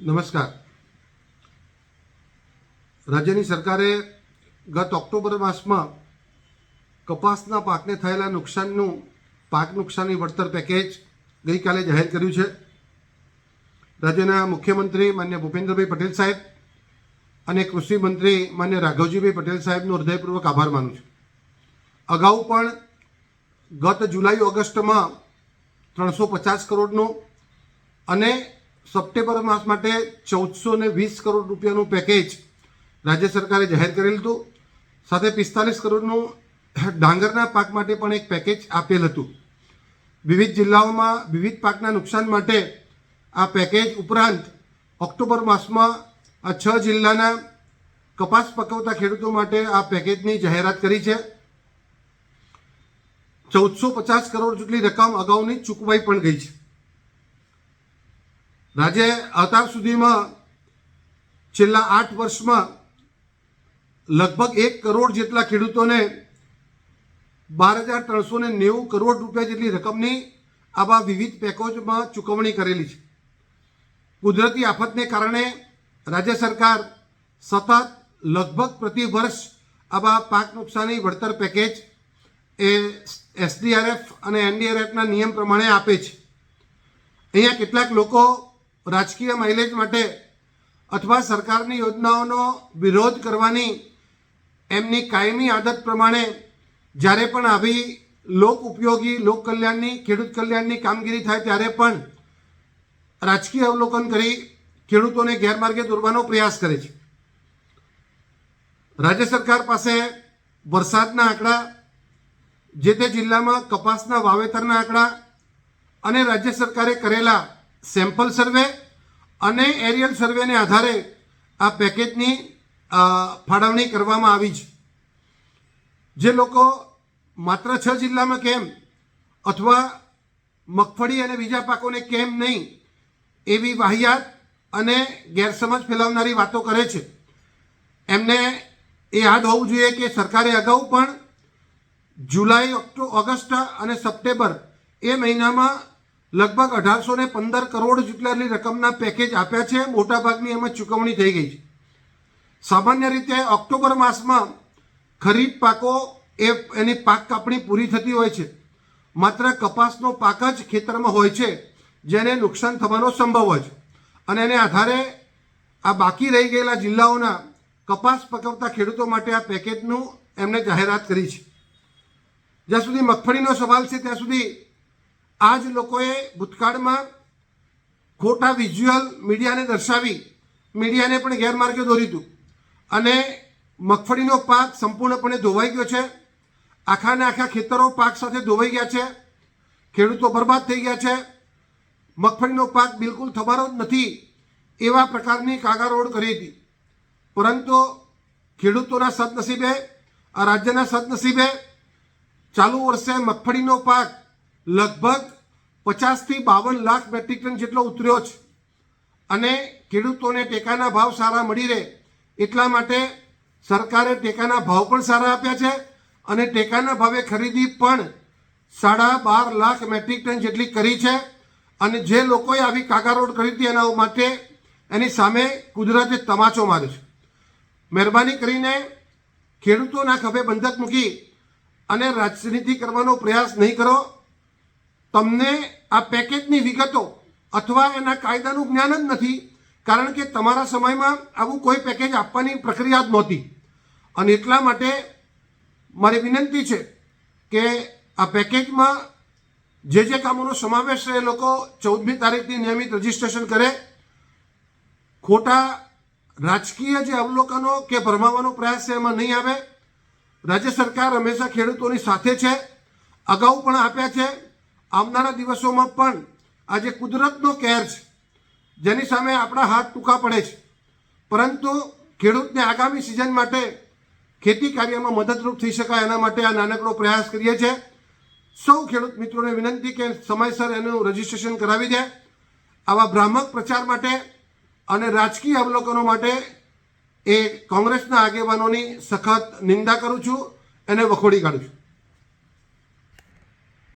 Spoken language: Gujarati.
નમસ્કાર. રાજ્યની સરકારે ગત ઓક્ટોબર માસમાં કપાસના પાકને થયેલા નુકસાનનું, પાક નુકસાની વળતર પેકેજ ગઈકાલે જાહેર કર્યું છે. રાજ્યના મુખ્યમંત્રી માન્ય ભૂપેન્દ્રભાઈ પટેલ સાહેબ અને કૃષિ મંત્રી માન્ય રાઘવજીભાઈ પટેલ સાહેબનો હૃદયપૂર્વક આભાર માનું છું. અગાઉ પણ ગત જુલાઈ ઓગસ્ટમાં ત્રણસો પચાસ કરોડનું અને સપ્ટેમ્બર માસ માટે ચૌદસો ને વીસ કરોડ રૂપિયાનું પેકેજ રાજ્ય સરકારે જાહેર કરેલું હતું સાથે પિસ્તાલીસ કરોડનું ડાંગરના પાક માટે પણ એક પેકેજ આપેલ હતું. વિવિધ જિલ્લાઓમાં વિવિધ પાકના નુકસાન માટે આ પેકેજ ઉપરાંત ઓક્ટોબર માસમાં આ છ જિલ્લાના કપાસ પકવતા ખેડૂતો માટે આ પેકેજની જાહેરાત કરી છે. ચૌદસો પચાસ કરોડ જેટલી રકમ અગાઉની ચૂકવાઈ પણ ગઈ છે. રાજ્ય અત્યાર સુધીમાં છેલ્લા આઠ વર્ષમાં લગભગ એક કરોડ જેટલા ખેડૂતોને બાર હજાર ત્રણસો ને નેવું કરોડ રૂપિયા જેટલી રકમની આવા વિવિધ પેકેજમાં ચૂકવણી કરેલી છે. કુદરતી આફતને કારણે રાજ્ય સરકાર સતત લગભગ પ્રતિ વર્ષ આવા પાક નુકસાની વળતર પેકેજ એ એસડીઆરએફ અને એનડીઆરએફના નિયમ પ્રમાણે આપે છે. અહીંયા કેટલાક લોકો રાજકીય માઇલેજ માટે અથવા સરકારની યોજનાઓનો વિરોધ કરવાની એમની કાયમી આદત પ્રમાણે જ્યારે પણ આવી લોક ઉપયોગી, લોક કલ્યાણની, ખેડૂત કલ્યાણની કામગીરી થાય ત્યારે પણ રાજકીય અવલોકન કરી ખેડૂતોને ગેરમાર્ગે દોરવાનો પ્રયાસ કરે છે. રાજ્ય સરકાર પાસે વરસાદના આંકડા, જે તે જિલ્લામાં કપાસના વાવેતરના આંકડા અને રાજ્ય સરકારે કરેલા સેમ્પલ સર્વે અને એરિયલ સર્વેને આધારે આ પેકેજની ફાળવણી કરવામાં આવી છે. જે લોકો માત્ર છ જિલ્લામાં કેમ અથવા મગફળી અને બીજા પાકોને કેમ નહીં એવી વાહિયાત અને ગેરસમજ ફેલાવનારી વાતો કરે છે. એમને એ યાદ હોવું જોઈએ કે સરકારે અગાઉ પણ જુલાઈ, ઓક્ટો, ઓગસ્ટ અને સપ્ટેમ્બર એ મહિનામાં લગભગ અઢારસો ને પંદર કરોડ જેટલાની રકમના પેકેજ આપ્યા છે. મોટાભાગની એમાં ચૂકવણી થઈ ગઈ છે. સામાન્ય રીતે ઓક્ટોબર માસમાં ખરીફ પાકો એ એની પાક કાપણી પૂરી થતી હોય છે. માત્ર કપાસનો પાક જ ખેતરમાં હોય છે, જેને નુકસાન થવાનો સંભવ હોય છે. અને એને આધારે આ બાકી રહી ગયેલા જિલ્લાઓના કપાસ પકવતા ખેડૂતો માટે આ પેકેજનું એમણે જાહેરાત કરી છે. જ્યાં સુધી મગફળીનો સવાલ છે, ત્યાં સુધી આ જ લોકોએ ભૂતકાળમાં ખોટા વિઝ્યુઅલ મીડિયાને દર્શાવી મીડિયાને પણ ગેરમાર્ગે દોરી હતું અને મગફળીનો પાક સંપૂર્ણપણે ધોવાઈ ગયો છે. આખાને આખા ખેતરો પાક સાથે ધોવાઈ ગયા છે. ખેડૂતો બરબાદ થઈ ગયા છે. મગફળીનો પાક બિલકુલ થવાનો જ નથી એવા પ્રકારની કાગારોડ કરી હતી. પરંતુ ખેડૂતોના સદનસીબે, આ રાજ્યના સદનસીબે ચાલુ વર્ષે મગફળીનો પાક લગભગ પચાસથી બાવન લાખ મેટ્રિક ટન જેટલો ઉતર્યો છે. અને ખેડૂતોને ટેકાના ભાવ સારા મળી રહે એટલા માટે સરકારે ટેકાના ભાવ પણ સારા આપ્યા છે અને ટેકાના ભાવે ખરીદી પણ સાડા બાર લાખ મેટ્રિક ટન જેટલી કરી છે. અને જે લોકોએ આવી કાકારોડ કરી હતી એના માટે એની સામે કુદરતે તમાચો માર્યો છે. મહેરબાની કરીને ખેડૂતોના ખભે બંધક મૂકી અને રાજનીતિ કરવાનો પ્રયાસ નહીં કરો. તમને આ પેકેજની વિગતો અથવા એના કાયદાનું જ્ઞાન જ નથી, કારણ કે તમારા સમયમાં આવું કોઈ પેકેજ આપવાની પ્રક્રિયા જ નહોતી. અને એટલા માટે મારી વિનંતી છે કે આ પેકેજમાં જે જે કામોનો સમાવેશ છે એ લોકો ચૌદમી તારીખથી નિયમિત રજીસ્ટ્રેશન કરે. ખોટા રાજકીય જે અવલોકનો કે ભરમાવાનો પ્રયાસ છે એમાં નહીં આવે. રાજ્ય સરકાર હંમેશા ખેડૂતોની સાથે છે. અગાઉ પણ આપ્યા છે. આવનારા દિવસોમાં પણ આજે કુદરતનો કેર છે, જેની સામે આપણા હાથ ટૂંકા પડે છે. પરંતુ ખેડૂતને આગામી સિઝન માટે ખેતી કાર્યમાં મદદરૂપ થઈ શકાય એના માટે આ નાનકડો પ્રયાસ કરીએ છીએ. સૌ ખેડૂત મિત્રોને વિનંતી કે સમયસર એનું રજીસ્ટ્રેશન કરાવી દે. આવા ભ્રામક પ્રચાર માટે અને રાજકીય અવલોકનો માટે એ કોંગ્રેસના આગેવાનોની સખત નિંદા કરું છું, એને વખોડી કાઢું છું.